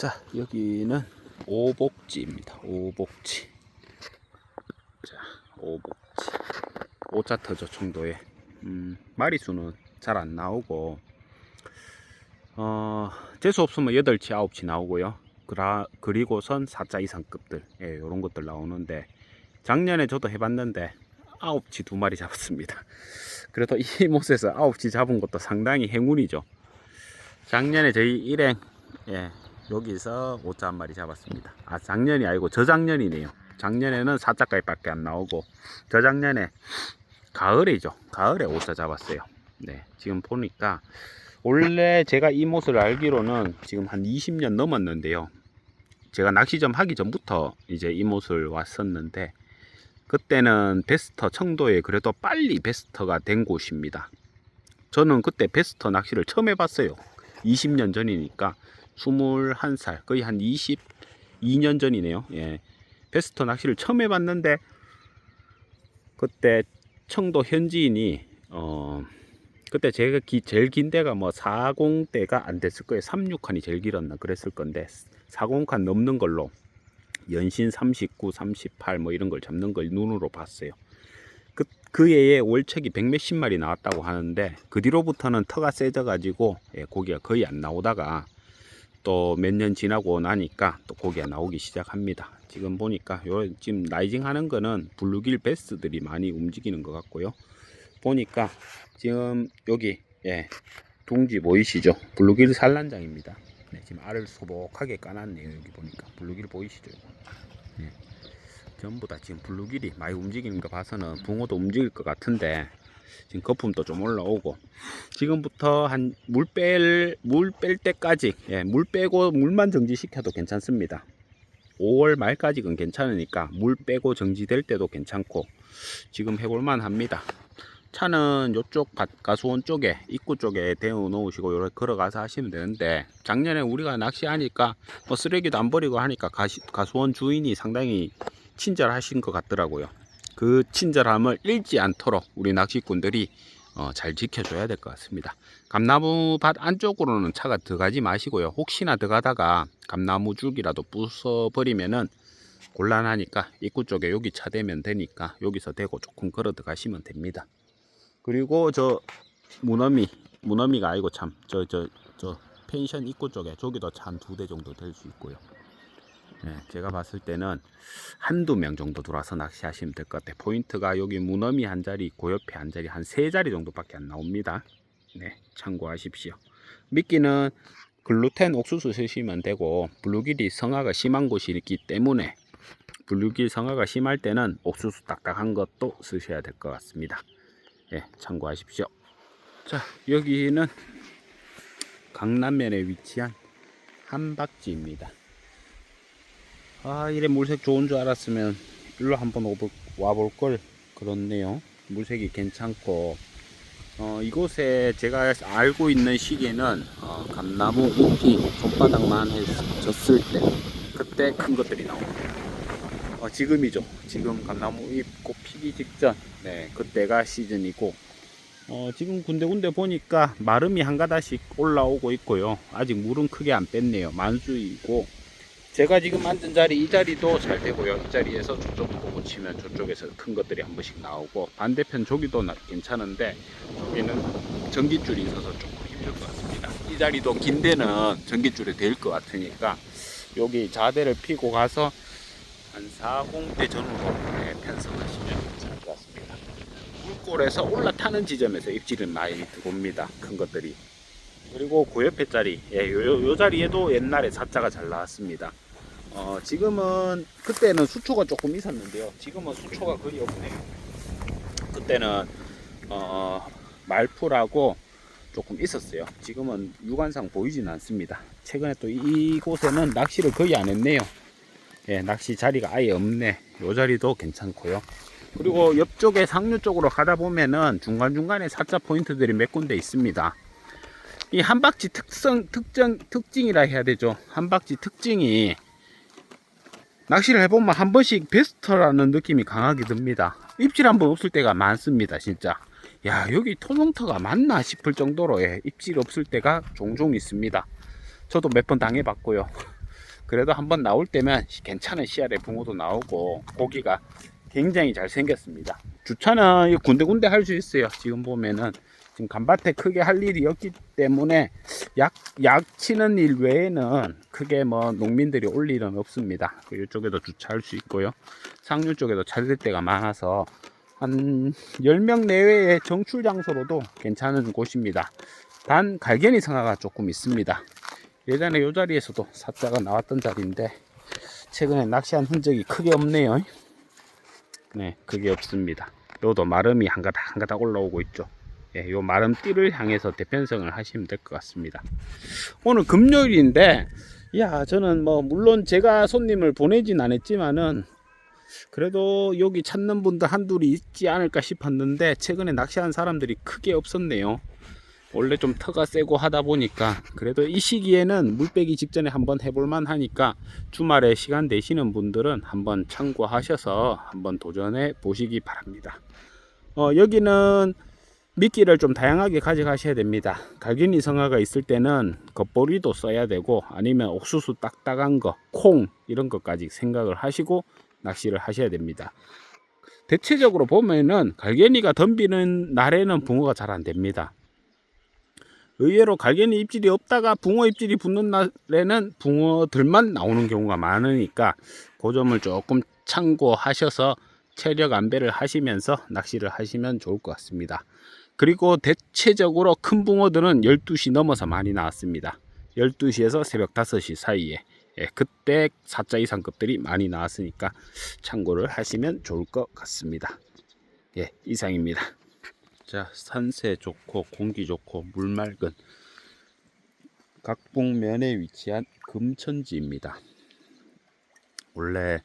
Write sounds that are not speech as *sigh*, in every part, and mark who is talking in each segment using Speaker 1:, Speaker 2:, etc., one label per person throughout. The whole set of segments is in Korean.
Speaker 1: 자, 여기는 오복지입니다. 오복지. 자, 오복지. 오자터저 청도에. 음, 마리수는 잘 안 나오고, 어, 재수 없으면 8치, 9치 나오고요. 그라, 그리고선 4자 이상급들, 예, 요런 것들 나오는데, 작년에 저도 해봤는데, 9치 두 마리 잡았습니다. *laughs* 그래도 이 못에서 9치 잡은 것도 상당히 행운이죠. 작년에 저희 일행, 예, 여기서 오자 한 마리 잡았습니다. 아, 작년이 아니고 저작년이네요. 작년에는 4자까지 밖에 안 나오고, 저작년에 가을이죠. 가을에 오자 잡았어요. 네, 지금 보니까, 원래 제가 이 못을 알기로는 지금 한 20년 넘었는데요. 제가 낚시점 하기 전부터 이제 이 못을 왔었는데, 그때는 베스터 청도에 그래도 빨리 베스터가 된 곳입니다. 저는 그때 베스터 낚시를 처음 해봤어요. 20년 전이니까 21살 거의 한 22년 전이네요. 예. 베스터 낚시를 처음 해봤는데 그때 청도 현지인이 어 그때 제가 기, 제일 긴 데가 뭐 40대가 안 됐을 거예요. 36칸이 제일 길었나 그랬을 건데 40칸 넘는 걸로 연신 39, 38 뭐 이런 걸 잡는 걸 눈으로 봤어요. 그, 그 해에 월척이 백 몇십 마리 나왔다고 하는데 그 뒤로부터는 터가 세져 가지고 예, 고기가 거의 안 나오다가 또 몇 년 지나고 나니까 또 고기가 나오기 시작합니다. 지금 보니까 요 지금 라이징 하는 거는 블루길 베스들이 많이 움직이는 것 같고요. 보니까 지금 여기 예 둥지 보이시죠? 블루길 산란장입니다. 네, 지금 알을 소복하게 까놨네요. 여기 보니까 블루길 보이시죠? 예. 전부 다 지금 블루길이 많이 움직이는 거 봐서는 붕어도 움직일 것 같은데 지금 거품도 좀 올라오고 지금부터 한 물 뺄 물 뺄 때까지 예, 물 빼고 물만 정지시켜도 괜찮습니다. 5월 말까지는 괜찮으니까 물 빼고 정지될 때도 괜찮고 지금 해볼만 합니다. 차는 요쪽 가수원 쪽에 입구 쪽에 대어 놓으시고 요렇게 걸어가서 하시면 되는데 작년에 우리가 낚시하니까 뭐 쓰레기도 안 버리고 하니까 가시, 가수원 주인이 상당히 친절하신 것 같더라고요. 그 친절함을 잃지 않도록 우리 낚시꾼들이 어, 잘 지켜줘야 될 것 같습니다. 감나무 밭 안쪽으로는 차가 들어가지 마시고요. 혹시나 들어가다가 감나무 줄기라도 부숴버리면은 곤란하니까 입구 쪽에 여기 차 대면 되니까 여기서 대고 조금 걸어 들어가시면 됩니다. 그리고 저 무너미 무너미가 아니고 참 저 저 저 펜션 입구 쪽에 저기도 차한두대 정도 될 수 있고요. 네, 제가 봤을 때는 한두 명 정도 들어와서 낚시하시면 될 것 같아요. 포인트가 여기 무너미 한 자리, 그 옆에 한 자리, 한 세 자리 정도밖에 안 나옵니다. 네, 참고하십시오. 미끼는 글루텐 옥수수 쓰시면 되고, 블루길이 성화가 심한 곳이 있기 때문에, 블루길 성화가 심할 때는 옥수수 딱딱한 것도 쓰셔야 될 것 같습니다. 예, 참고하십시오. 자, 여기는 강남면에 위치한 한박지입니다. 아, 이래 물색 좋은 줄 알았으면 일로 한번 와볼 걸 그렇네요. 물색이 괜찮고, 어, 이곳에 제가 알고 있는 시기에는 어, 감나무 잎이 손바닥만 해졌을 때, 그때 큰 것들이 나옵니다. 어, 지금이죠. 지금 감나무 잎꽃 피기 직전, 네, 그때가 시즌이고, 어, 지금 군데군데 보니까 마름이 한 가닥씩 올라오고 있고요. 아직 물은 크게 안 뺐네요. 만수이고, 제가 지금 앉은 자리 이 자리도 잘 되고요. 이 자리에서 저쪽 보고 치면 저쪽에서 큰 것들이 한 번씩 나오고 반대편 저기도 나- 괜찮은데 여기는 전기줄이 있어서 조금 힘들 것 같습니다. 이 자리도 긴 데는 전기줄이 될 것 같으니까 여기 자대를 피고 가서 한 40대 전후로 네, 편성하시면 괜찮을 것 같습니다. 물골에서 올라타는 지점에서 입질은 많이 들어옵니다. 큰 것들이. 그리고 그 옆에 자리, 예, 요, 요, 요 자리에도 옛날에 사자가 잘 나왔습니다. 어, 지금은, 그때는 수초가 조금 있었는데요. 지금은 수초가 거의 없네요. 그때는, 어, 말풀하고 조금 있었어요. 지금은 육안상 보이진 않습니다. 최근에 또 이곳에는 낚시를 거의 안 했네요. 예, 낚시 자리가 아예 없네. 요 자리도 괜찮고요. 그리고 옆쪽에 상류 쪽으로 가다 보면은 중간중간에 사자 포인트들이 몇 군데 있습니다. 이 한박지 특성 특정 특징이라 해야 되죠. 한박지 특징이 낚시를 해보면 한 번씩 베스터라는 느낌이 강하게 듭니다. 입질 한 번 없을 때가 많습니다, 진짜. 야 여기 토종터가 맞나 싶을 정도로 예, 입질 없을 때가 종종 있습니다. 저도 몇 번 당해봤고요. 그래도 한 번 나올 때면 괜찮은 씨알의 붕어도 나오고 고기가 굉장히 잘 생겼습니다. 주차는 군데군데 할 수 있어요. 지금 보면은 지금 간밭에 크게 할 일이 없기 때문에 약, 약 치는 일 외에는 크게 뭐 농민들이 올 일은 없습니다. 그 이쪽에도 주차할 수 있고요. 상류 쪽에도 찾을 데가 많아서 한 10명 내외의 정출 장소로도 괜찮은 곳입니다. 단 갈견이 성화가 조금 있습니다. 예전에 이 자리에서도 사자가 나왔던 자리인데 최근에 낚시한 흔적이 크게 없네요. 네, 그게 없습니다. 요도 마름이 한 가닥 한 가닥 올라오고 있죠. 예, 요 마름띠를 향해서 대편성을 하시면 될 것 같습니다. 오늘 금요일인데, 야, 저는 뭐, 물론 제가 손님을 보내진 않았지만은, 그래도 여기 찾는 분들 한둘이 있지 않을까 싶었는데, 최근에 낚시한 사람들이 크게 없었네요. 원래 좀 터가 세고 하다 보니까, 그래도 이 시기에는 물 빼기 직전에 한번 해볼만 하니까, 주말에 시간 되시는 분들은 한번 참고하셔서 한번 도전해 보시기 바랍니다. 어, 여기는 미끼를 좀 다양하게 가져가셔야 됩니다. 갈견이 성화가 있을 때는 겉보리도 써야 되고 아니면 옥수수 딱딱한 거, 콩 이런 것까지 생각을 하시고 낚시를 하셔야 됩니다. 대체적으로 보면은 갈견이가 덤비는 날에는 붕어가 잘 안 됩니다. 의외로 갈견이 입질이 없다가 붕어 입질이 붙는 날에는 붕어들만 나오는 경우가 많으니까 그 점을 조금 참고하셔서 체력 안배를 하시면서 낚시를 하시면 좋을 것 같습니다. 그리고 대체적으로 큰 붕어들은 12시 넘어서 많이 나왔습니다. 12시에서 새벽 5시 사이에 예, 그때 4자 이상급들이 많이 나왔으니까 참고를 하시면 좋을 것 같습니다. 예, 이상입니다. 자, 산세 좋고 공기 좋고 물 맑은 각북면에 위치한 금천지입니다. 원래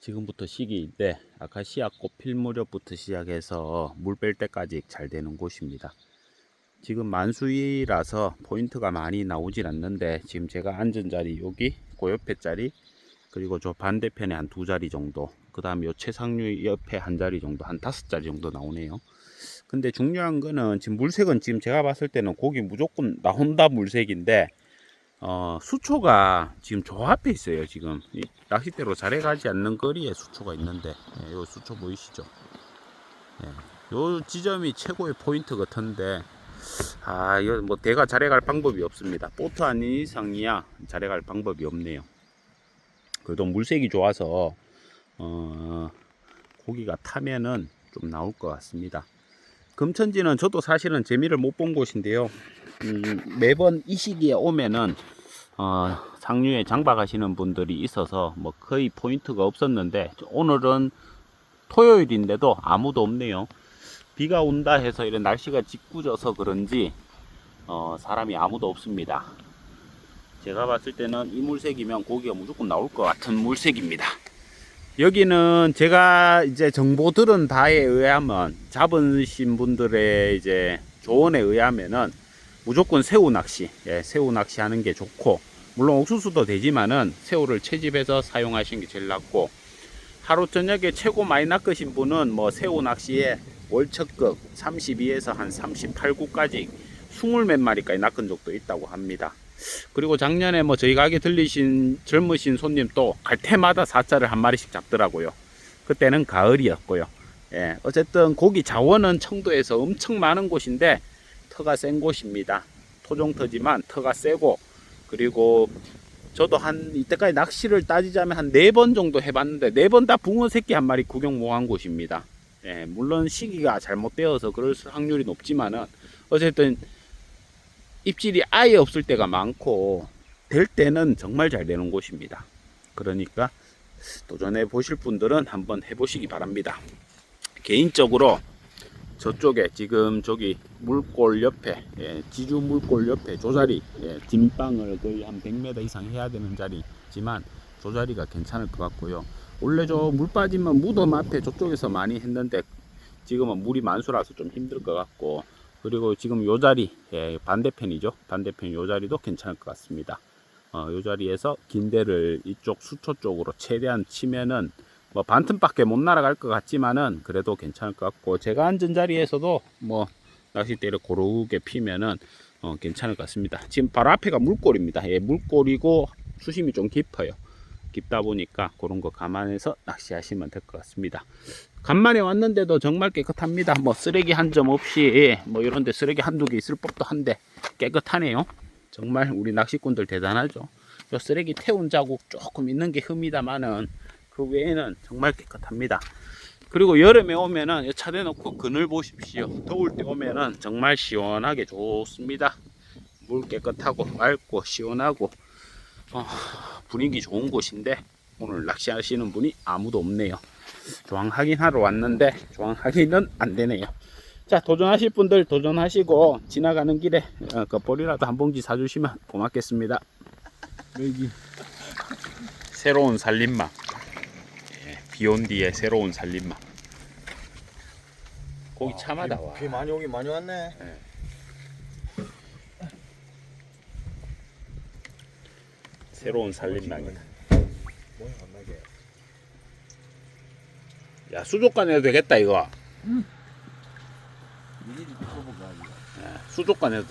Speaker 1: 지금부터 시기인데 아카시아 꽃필 무렵부터 시작해서 물 뺄 때까지 잘 되는 곳입니다. 지금 만수이라서 포인트가 많이 나오질 않는데 지금 제가 앉은 자리 여기 그 옆에 자리 그리고 저 반대편에 한 두 자리 정도 그 다음 요 최상류 옆에 한 자리 정도 한 다섯 자리 정도 나오네요. 근데 중요한 거는 지금 물색은 지금 제가 봤을 때는 고기 무조건 나온다 물색인데 어, 수초가 지금 저 앞에 있어요. 지금 이 낚싯대로 잘해 가지 않는 거리에 수초가 있는데 예, 요 수초 보이시죠? 예, 요 지점이 최고의 포인트 같은데 아 이거 뭐 대가 잘해 갈 방법이 없습니다. 보트 아닌 이상이야 잘해 갈 방법이 없네요. 그래도 물색이 좋아서 어, 고기가 타면은 좀 나올 것 같습니다. 금천지는 저도 사실은 재미를 못 본 곳인데요. 음, 매번 이 시기에 오면은 어, 상류에 장박하시는 분들이 있어서 뭐 거의 포인트가 없었는데 오늘은 토요일인데도 아무도 없네요. 비가 온다 해서 이런 날씨가 짓궂어서 그런지 어, 사람이 아무도 없습니다. 제가 봤을 때는 이 물색이면 고기가 무조건 나올 것 같은 물색입니다. 여기는 제가 이제 정보 들은 바에 의하면 잡으신 분들의 이제 조언에 의하면은 무조건 새우 낚시, 예, 새우 낚시 하는 게 좋고, 물론 옥수수도 되지만은 새우를 채집해서 사용하시는 게 제일 낫고, 하루 저녁에 최고 많이 낚으신 분은 뭐 새우 낚시에 월척급 32에서 한 38구까지 20몇 마리까지 낚은 적도 있다고 합니다. 그리고 작년에 뭐 저희 가게 들리신 젊으신 손님 또 갈 때마다 사자를 한 마리씩 잡더라고요. 그때는 가을이었고요. 예, 어쨌든 고기 자원은 청도에서 엄청 많은 곳인데 터가 센 곳입니다. 토종터지만 터가 세고 그리고 저도 한 이때까지 낚시를 따지자면 한 네 번 정도 해봤는데 네 번 다 붕어 새끼 한 마리 구경 못한 곳입니다. 예, 물론 시기가 잘못되어서 그럴 확률이 높지만은 어쨌든 입질이 아예 없을 때가 많고 될 때는 정말 잘 되는 곳입니다. 그러니까 도전해 보실 분들은 한번 해보시기 바랍니다. 개인적으로 저쪽에 지금 저기 물골 옆에 예, 지주 물골 옆에 저 자리 예, 뒷방을 거의 한 100m 이상 해야 되는 자리지만 저 자리가 괜찮을 것 같고요. 원래 저 물 빠지면 무덤 앞에 저쪽에서 많이 했는데 지금은 물이 만수라서 좀 힘들 것 같고 그리고 지금 요 자리 예, 반대편이죠. 반대편 요 자리도 괜찮을 것 같습니다. 어, 요 자리에서 긴대를 이쪽 수초 쪽으로 최대한 치면은 뭐 반틈밖에 못 날아갈 것 같지만은 그래도 괜찮을 것 같고 제가 앉은 자리에서도 뭐 낚싯대를 고르게 피면은 어, 괜찮을 것 같습니다. 지금 바로 앞에가 물골입니다. 예, 물골이고 수심이 좀 깊어요. 깊다 보니까 그런 거 감안해서 낚시하시면 될 것 같습니다. 간만에 왔는데도 정말 깨끗합니다. 뭐 쓰레기 한 점 없이 뭐 이런 데 쓰레기 한두 개 있을 법도 한데 깨끗하네요. 정말 우리 낚시꾼들 대단하죠. 요 쓰레기 태운 자국 조금 있는 게 흠이다마는 그 외에는 정말 깨끗합니다. 그리고 여름에 오면은 이차 대 놓고 그늘 보십시오. 더울 때 오면은 정말 시원하게 좋습니다. 물 깨끗하고 맑고 시원하고 어, 분위기 좋은 곳인데 오늘 낚시하시는 분이 아무도 없네요. 조항 확인하러 왔는데 조항 확인은 안 되네요. 자 도전하실 분들 도전하시고 지나가는 길에 어, 그 볼이라도 한 봉지 사주시면 고맙겠습니다.
Speaker 2: 여기
Speaker 1: 새로운 살림막. 예, 비온 뒤에 새로운 살림막. 고기 참하다 와.
Speaker 2: 비 많이 오긴 많이 왔네.
Speaker 1: 새로운 살림막이다.
Speaker 2: 뭐야 안 나게.
Speaker 1: 야 수족관 해도 되겠다 이거.
Speaker 2: 미리 쳐보가.
Speaker 1: 수족관 해도 되.